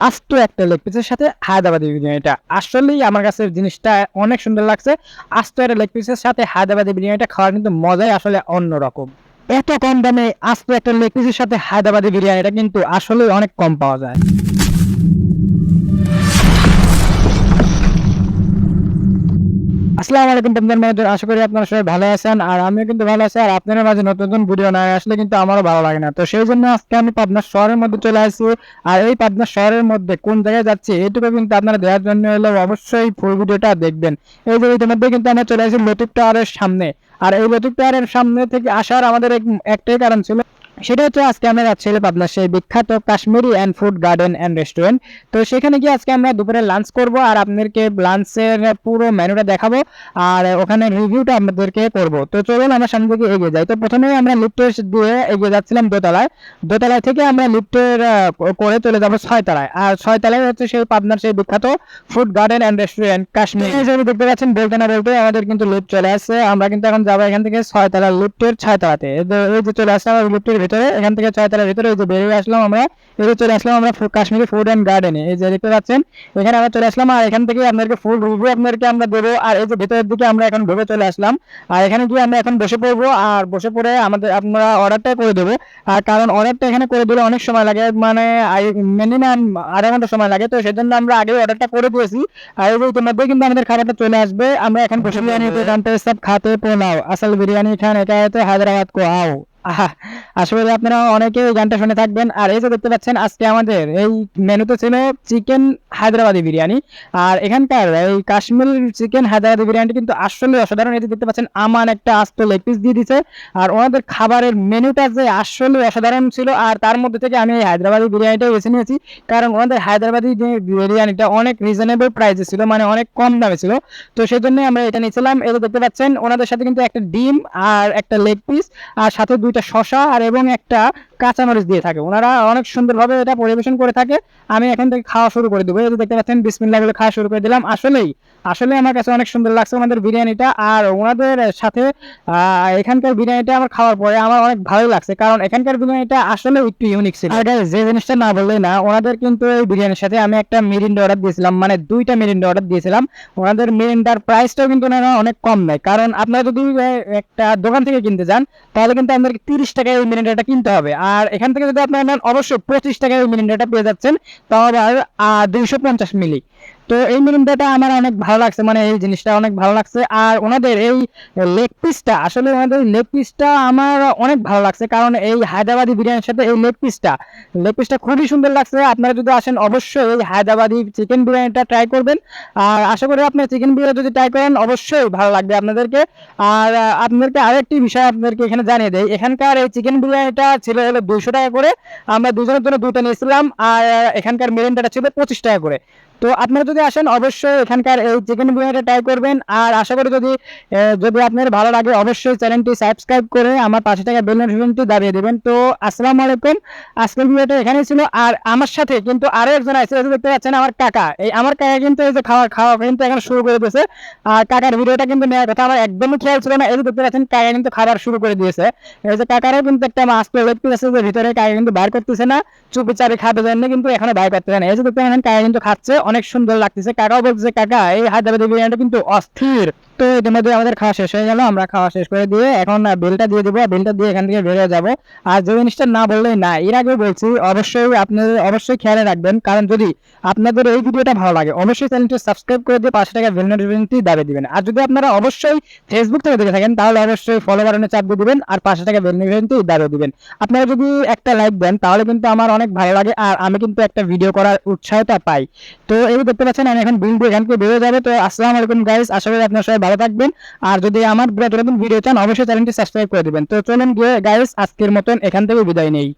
আস্ত একটা লেগ পিসের সাথে হায়দ্রাবাদি বিরিয়ানিটা আসলেই আমার কাছে জিনিসটা অনেক সুন্দর লাগছে। আস্ত একটা লেগ পিসের সাথে হায়দ্রাবাদি বিরিয়ানিটা খাওয়ার কিন্তু মজাই আসলে অন্যরকম। এত কম দামে আস্ত একটা লেগ পিসের সাথে হায়দ্রাবাদি বিরিয়ানিটা কিন্তু আসলে অনেক কম পাওয়া যায়। আসসালামু আলাইকুম বন্ধুদের মেয়েদের আশা করি আপনারা সবাই ভালো আছেন আর আমিও কিন্তু ভালো আছি আর মাঝে নতুন নতুন ভিডিও না আসলে কিন্তু আমারও ভালো লাগে না। তো সেই জন্য আজকে আমি পাবনা শহরের মধ্যে চলে আসছি আর এই পাবনা শহরের মধ্যে কোন জায়গায় যাচ্ছি এইটুকু কিন্তু আপনারা দেওয়ার জন্য হলে অবশ্যই ফুল ভিডিওটা দেখবেন। এই যে ইতিমধ্যে কিন্তু আমরা চলে আসি লতিফ টাওয়ারের সামনে। আর এই লতিফ টাওয়ারের সামনে থেকে আসার আমাদের এক- একটাই কারণ ছিল সেটা হচ্ছে আজকে আমরা যাচ্ছি হলো পাবনার সেই বিখ্যাত Kashmiri and food garden and restaurant তো সেখানে গিয়ে আজকে আমরা দুপুরে লাঞ্চ করব আর আপনাদেরকে লাঞ্চের পুরো মেনুটা দেখাবো আর ওখানে রিভিউটা আপনাদেরকে করব। তো চলুন আমরা সামনে দিকে এগিয়ে যাই। তো প্রথমেই আমরা লিফটের দিয়ে এগিয়ে যাচ্ছিলাম দোতলায়। দোতলায় থেকে আমরা লিফটের করে চলে যাব ছয়তলায়। আর ছয়তলায় হচ্ছে সেই পাবনার সেই বিখ্যাত food garden and restaurant Kashmir. হিসেবে দেখতে পাচ্ছেন, বলতে না বলতে আমাদের কিন্তু লিফট চলে আসছে। আমরা কিন্তু এখন যাব এখান থেকে ছয়তলা লিফটের ছয়তলাতে। এই যে- চলে আসলাম লিফটের ভেতরে, এখান থেকে ছয়তলার ভেতরে ওই যে বেরিয়ে আসলাম আমরা। এবার চলে আসলাম আমরা কাশ্মীরি ফুড অ্যান্ড গার্ডেনে এই যে দেখতে পাচ্ছেন, এখানে আমরা চলে আসলাম আর এখান থেকে আপনাদেরকে ফুল রিভিউ আপনাদেরকে আমরা দেবো। আর এই যে ভেতরের দিকে আমরা এখন ভেবে চলে আসলাম। আর এখানে গিয়ে আমরা এখন বসে পড়ব। আর বসে পড়ে আমাদের আপনারা অর্ডারটাই করে দেবো। আর কারণ অর্ডারটা এখানে করে দিলে অনেক সময় লাগে। মানে মিনিমাম আধা ঘণ্টা সময় লাগে। তো সেজন্য আমরা আগে অর্ডারটা করে দিয়েছি। আর এই যে ইতিমধ্যে কিন্তু আমাদের খাবারটা চলে আসবে। আমরা এখন বসে বিরিয়ানি খাতে পোলাও, আসল বিরিয়ানি খান এটা হায়দ্রাবাদ কোয়াও। আসলে আপনারা অনেকে এই গানটা শুনে থাকবেন। আর এই যে দেখতে পাচ্ছেন, আজকে আমাদের এই মেনুতে ছিল চিকেন হায়দ্রাবাদি বিরিয়ানি। আর এখানকার এই কাশ্মীর চিকেন হায়দ্রাবাদি বিরিয়ানি কিন্তু আসলে অসাধারণ। যে দেখতে পাচ্ছেন, আমান একটা আস্ত লেগ পিস দিয়ে দিছে। আর ওনাদের খাবারের মেনুটা যে আসলে অসাধারণ ছিল। আর তার মধ্যে থেকে আমি এই হায়দ্রাবাদি বিরিয়ানিটা বেছে নিয়েছি। কারণ ওনাদের হায়দ্রাবাদি বিরিয়ানিটা অনেক রিজনেবল প্রাইসে ছিল মানে অনেক কম দামে ছিল। তো সেই জন্য আমরা এটা নিয়েছিলাম। এটা দেখতে পাচ্ছেন, ওনাদের সাথে কিন্তু একটা ডিম আর একটা লেগ পিস। আর সাথে দুইটা শশা আর এবং একটা কাঁচামরিচ দিয়ে থাকে। ওনারা অনেক সুন্দরভাবে এটা পরিবেশন করে থাকে। আমি এখান থেকে খাওয়া শুরু করে দেবো। দেখতে পাচ্ছেন, বিসমিল্লাহ বলে খাওয়া শুরু করে দিলাম। আসলেই আসলে আমার কাছে অনেক সুন্দর লাগছে ওনাদের বিরিয়ানিটা। আর ওনাদের সাথে এখানকার বিরিয়ানিটা আমার খাওয়ার পরে আমার অনেক ভালো লাগছে। কারণ এখানকার বিরিয়ানিটা আসলে একটু ইউনিক ছিল। আর যে জিনিসটা না বললে না, ওনাদের কিন্তু এই বিরিয়ানির সাথে আমি একটা মিরিন্ডা অর্ডার দিয়েছিলাম। মানে দুইটা মিরিন্ডা অর্ডার দিয়েছিলাম। ওনাদের মিরিন্ডার প্রাইসটাও কিন্তু ওনারা অনেক কম নেয়। কারণ আপনারা যদি একটা দোকান থেকে কিনতে যান, তাহলে কিন্তু আপনাদেরকে তিরিশ টাকায় ওই মিরিন্ডাটা কিনতে হবে। আর এখান থেকে যদি আপনারা নেন, অবশ্যই পঁচিশ টাকায় মিরিন্ডাটা পেয়ে যাচ্ছেন। তাও আবার দুইশো পঞ্চাশ মিলি। তো এই মিরিন্ডাটা আমার অনেক ভালো লাগছে মানে এই জিনিসটা অনেক ভালো লাগছে। আর ওনাদের এই লেগ পিসটা আসলে ওনাদের লেগ পিসটা আমার অনেক ভালো লাগছে, কারণ এই হায়দ্রাবাদি বিরিয়ানির সাথে এই লেগ পিসটা লেগ পিসটা খুবই সুন্দর লাগছে। আপনারা যদি আসেন, অবশ্যই এই হায়দ্রাবাদি চিকেন বিরিয়ানিটা ট্রাই করবেন। আর আশা করি আপনার চিকেন বিরিয়ানি যদি ট্রাই করেন, অবশ্যই ভালো লাগবে আপনাদেরকে। আর আপনাদেরকে আরেকটি বিষয় আপনাদেরকে এখানে জানিয়ে দেয় এখানকার এই চিকেন বিরিয়ানিটা ছিল দুইশো টাকা করে আমরা দুজনের জন্য দুটো নিয়েছিলাম, আর এখানকার মেরেন্ডাটা ছিল পঁচিশ টাকা করে। তো আপনারা যদি আসেন, অবশ্যই এখানকার এই চিকেন বিরিয়ানিটা ট্রাই করবেন। আর আশা করি যদি যদি আপনার ভালো লাগে, অবশ্যই চ্যানেলটি সাবস্ক্রাইব করে আমার পাশে থাকা বেল নোটিফিকেশনটি দাবিয়ে দেবেন। তো আসসালামু আলাইকুম। আজকের ভিডিওটা এখানেই ছিল। আর আমার সাথে কিন্তু আরও একজন আছে দেখতে পাচ্ছেন আমার কাকা। এই আমার কাকা কিন্তু এই যে খাওয়া খাওয়া কিন্তু এখন শুরু করে দিয়েছে। আর কাকার ভিডিওটা কিন্তু নেওয়ার কথা আমার একদমই খেয়াল ছিল না। এই যে দেখতে পাচ্ছেন, কাকা কিন্তু খাবার শুরু করে দিয়েছে। এই যে কাকারও কিন্তু একটা মাছ পিস আছে যে ভিতরে কাকা কিন্তু বাইর করতেছে না। চুপি চাপি খাবে জন্য কিন্তু এখনও বাইর করতেছে না। এই যে দেখতে পাচ্ছেন, কাকা কিন্তু খাচ্ছে। অনেক সুন্দর লাগতেছে। কাকাও বলছে কাকা এই হায়দ্রাবাদি বিরিয়ানিটা কিন্তু অস্থির। তো ইতিমধ্যে আমাদের খাওয়া শেষ হয়ে গেল, আমরা খাওয়া শেষ করে দিয়ে এখন বিলটা দিয়ে দিব। বিলটা দিয়ে এখান থেকে বেরিয়ে যাব। আর যে জিনিসটা না বললেই না, এর আগে বলছি, অবশ্যই আপনাদের অবশ্যই খেয়ালে রাখবেন। কারণ যদি আপনাদের এই ভিডিওটা ভালো লাগে, অবশ্যই চ্যানেলটি সাবস্ক্রাইব করে দিয়ে পাশে টাকা বেল নোটিফিকেশনটি দাবিয়ে দিবেন। আর যদি আপনারা অবশ্যই ফেসবুক থেকে দেখে থাকেন, তাহলে অবশ্যই ফলো বাটনে চাপ দিয়ে দিবেন আর পাশে টাকা বেল নোটিফিকেশনটি দাবিয়ে দিবেন। আপনারা যদি একটা লাইক দেন, তাহলে কিন্তু আমার অনেক ভালো লাগে আর আমি কিন্তু একটা ভিডিও করার উৎসাহটা পাই। তো এই দেখতে পাচ্ছেন, আমি এখন বিল দিয়ে এখান থেকে বেরিয়ে যাবে। তো আসসালামু আলাইকুম গাইস আশা করি আপনারা সবাই ভালো থাকবেন। আর যদি আমার ভিডিও চান, অবশ্যই চ্যানেলটি সাবস্ক্রাইব করে দেবেন। তো চলুন গিয়ে গাইস আজকের মতন এখান থেকে বিদায় নেই।